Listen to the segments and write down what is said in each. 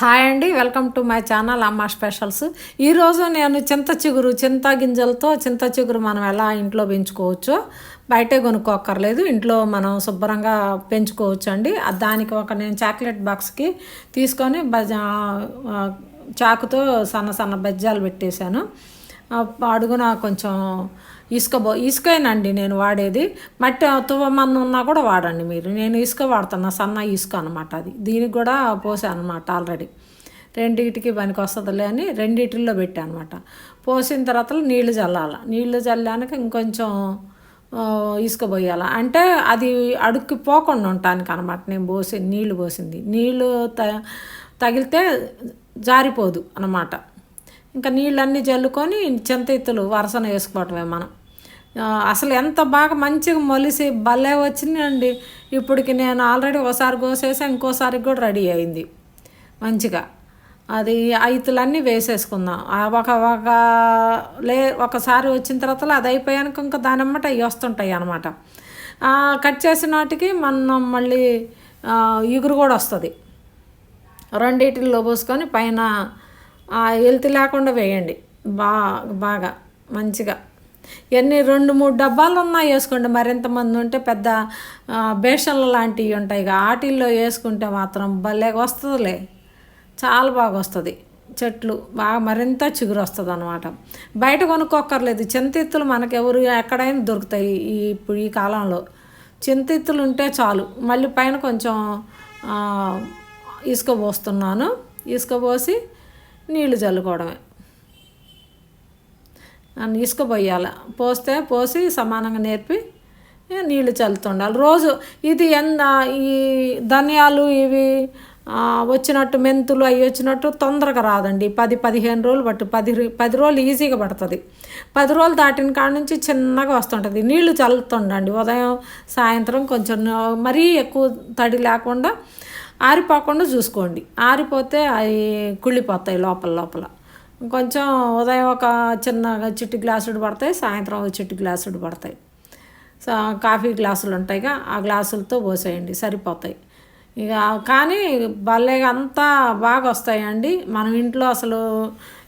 Hi అండి welcome to my channel అమ్మ specials. ఈరోజు నేను చింత చిగురు చింత గింజలతో చింత చిగురు మనం ఎలా ఇంట్లో పెంచుకోవచ్చో? బయటే కొనుక్కోక్కర్లేదు ఇంట్లో మనం శుభ్రంగా పెంచుకోవచ్చు అండి దానికి ఒక నేను చాక్లెట్ బాక్స్కి తీసుకొని బజ చాకుతో సన్న సన్న బెజ్జాలు పెట్టేశాను. అడుగున కొంచెం ఇసుక బో ఇసుకేనండి నేను వాడేది. మట్టి తువ్వమన్ను ఉన్నా కూడా వాడండి మీరు. నేను ఇసుక వాడుతున్నా సన్న ఇసుక అనమాట అది. దీనికి కూడా పోసాను అనమాట ఆల్రెడీ. రెండింటికి పనికి వస్తుందిలే అని రెండిటిల్లో పెట్టాను అనమాట పోసిన తర్వాత నీళ్ళు చల్లాలి. నీళ్ళు చల్లాక ఇంకొంచెం ఆ, ఇసుక అంటే అది అడుక్కి పోకుండా ఉండటానికి అనమాట నేను పోసి నీళ్ళు పోసింది. నీళ్ళు త తగిలితే జారిపోదు అనమాట ఇంకా నీళ్ళన్నీ జల్లుకొని చింత ఇత్తులు వరసన వేసుకోవటమే మనం. అసలు ఎంత బాగా మంచిగా మొలిసి భలే వచ్చిందండి. ఇప్పటికి నేను ఆల్రెడీ ఒకసారి కోసేసి ఇంకోసారి కూడా రెడీ అయింది. మంచిగా. అది ఆ వేసేసుకుందాం ఒక ఒక లే ఒకసారి వచ్చిన తర్వాత అది అయిపోయాక ఇంకా దాని అమ్మట అవి వస్తుంటాయి అనమాట కట్ చేసిన వాటికి మనం మళ్ళీ ఇగురు కూడా వస్తుంది. రెండిటిల్లో పోసుకొని పైన ఆ ఎల్తి లేకుండా వేయండి. బా బాగా మంచిగా. ఎన్ని రెండు మూడు డబ్బాలు ఉన్నా వేసుకోండి మరింతమంది ఉంటే పెద్ద బేషన్ల బేషన్లు లాంటివి ఉంటాయి ఇక. ఆటిల్లో వేసుకుంటే మాత్రం భలే వస్తుందిలే. చాలా బాగా వస్తుంది. చెట్లు బాగా మరింత చిగురు వస్తుంది అనమాట బయట కొనుక్కోక్కర్లేదు. చింతెత్తులు మనకు ఎవరు ఎక్కడైనా దొరుకుతాయి ఈ ఇప్పుడు ఈ కాలంలో. చింతెత్తులు ఉంటే చాలు. మళ్ళీ పైన కొంచెం ఇసుక పోస్తున్నాను. ఇసుక పోసి నీళ్ళు చల్లుకోవడమే. ఇసుక పోయాలి పోస్తే పోసి సమానంగా నేర్పి నీళ్ళు చల్లుతుండాలి. రోజు ఇది ఎంత ఈ ధనియాలు ఇవి వచ్చినట్టు మెంతులు అవి వచ్చినట్టు తొందరగా రాదండి. పది పదిహేను రోజులు పట్టు పది పది రోజులు ఈజీగా పడుతుంది. పది రోజులు దాటిన కాడ నుంచి చిన్నగా వస్తుంటుంది. నీళ్ళు చల్లుతుండండి. ఉదయం సాయంత్రం కొంచెం మరీ ఎక్కువ తడి లేకుండా ఆరిపోకుండా చూసుకోండి. ఆరిపోతే అవి కుళ్ళిపోతాయి లోపల లోపల. కొంచెం ఉదయం ఒక చిన్న చిట్టి గ్లాసుడు పడతాయి సాయంత్రం ఒక చిట్టి గ్లాసుడు పడతాయి. సో కాఫీ గ్లాసులు ఉంటాయిగా ఆ గ్లాసులతో పోసేయండి సరిపోతాయి. ఇక కానీ భలేగా అంతా బాగా వస్తాయండి. మనం ఇంట్లో అసలు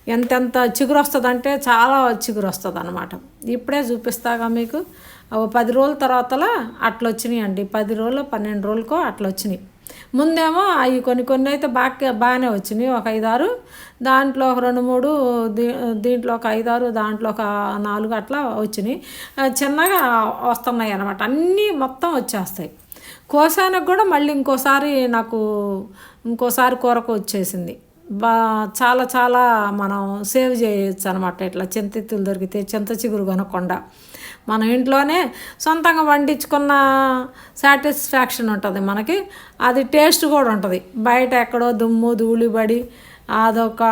ఎంతెంత చిగురు వస్తుందంటే చాలా చిగురు వస్తుంది అనమాట ఇప్పుడే చూపిస్తాగా మీకు. పది రోజుల తర్వాతలా అట్లా వచ్చినాయి అండి పది రోజులు పన్నెండు రోజులకో అట్లా వచ్చినాయి ముందేమో అవి కొన్ని కొన్ని అయితే బాగా బాగానే వచ్చినాయి. ఒక ఐదారు దాంట్లో ఒక రెండు మూడు దీ దీంట్లో ఒక ఐదారు దాంట్లో ఒక నాలుగు అట్లా వచ్చినాయి. చిన్నగా వస్తున్నాయి అనమాట అన్నీ మొత్తం వచ్చేస్తాయి. కోసానికి కూడా మళ్ళీ ఇంకోసారి నాకు ఇంకోసారి కూరకు వచ్చేసింది. బా చాలా చాలా మనం సేవ్ చేయొచ్చు అనమాట ఇట్లా చింతెత్తులు దొరికితే చింత చిగురు కొనకుండా. మనం ఇంట్లోనే సొంతంగా వండించుకున్న సాటిస్ఫాక్షన్ ఉంటుంది మనకి. అది టేస్ట్ కూడా ఉంటుంది. బయట ఎక్కడో దుమ్ము ధూళిబడి అదొక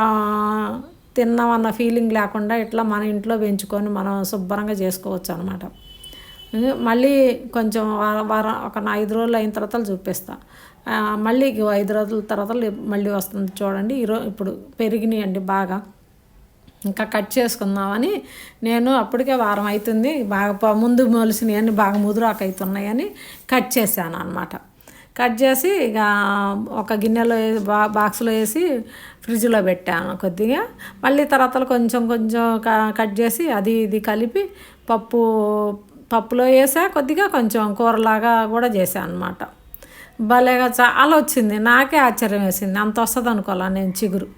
తిన్నామన్న ఫీలింగ్ లేకుండా ఇట్లా మన ఇంట్లో పెంచుకొని మనం శుభ్రంగా చేసుకోవచ్చు అనమాట మళ్ళీ కొంచెం వారం వారం ఒక ఐదు రోజులు అయిన తర్వాత చూపిస్తాను మళ్ళీ ఐదు రోజుల తర్వాత మళ్ళీ వస్తుంది చూడండి. ఈరోజు ఇప్పుడు పెరిగినాయి అండి బాగా. ఇంకా కట్ చేసుకుందామని నేను అప్పటికే వారం అవుతుంది బాగా ముందు ముందు మొలిసినవన్నీ బాగా ముదురాకు అవుతున్నాయని కట్ చేశాను అనమాట కట్ చేసి ఇక ఒక గిన్నెలో బా బాక్స్లో వేసి ఫ్రిడ్జ్లో పెట్టాను కొద్దిగా. మళ్ళీ తర్వాత కొంచెం కొంచెం క- కట్ చేసి అది ఇది కలిపి పప్పు పప్పులో వేసా కొద్దిగా కొంచెం కూరలాగా కూడా చేశాను అనమాట భలేగా చాలా వచ్చింది. నాకే ఆశ్చర్యం వేసింది. అంత వస్తుంది అనుకోవాలా నేను చిగురు.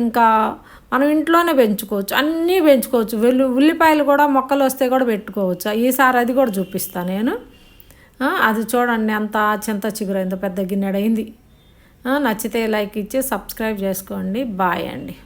ఇంకా మనం ఇంట్లోనే పెంచుకోవచ్చు. అన్నీ పెంచుకోవచ్చు. వెల్లు ఉల్లిపాయలు కూడా మొక్కలు వస్తే కూడా పెట్టుకోవచ్చు. ఈసారి అది కూడా చూపిస్తాను నేను. అది చూడండి ఎంత చింత చిగురు ఎంత పెద్ద గిన్నెడైంది. నచ్చితే లైక్ ఇచ్చి సబ్స్క్రైబ్ చేసుకోండి. బాయ్ అండి.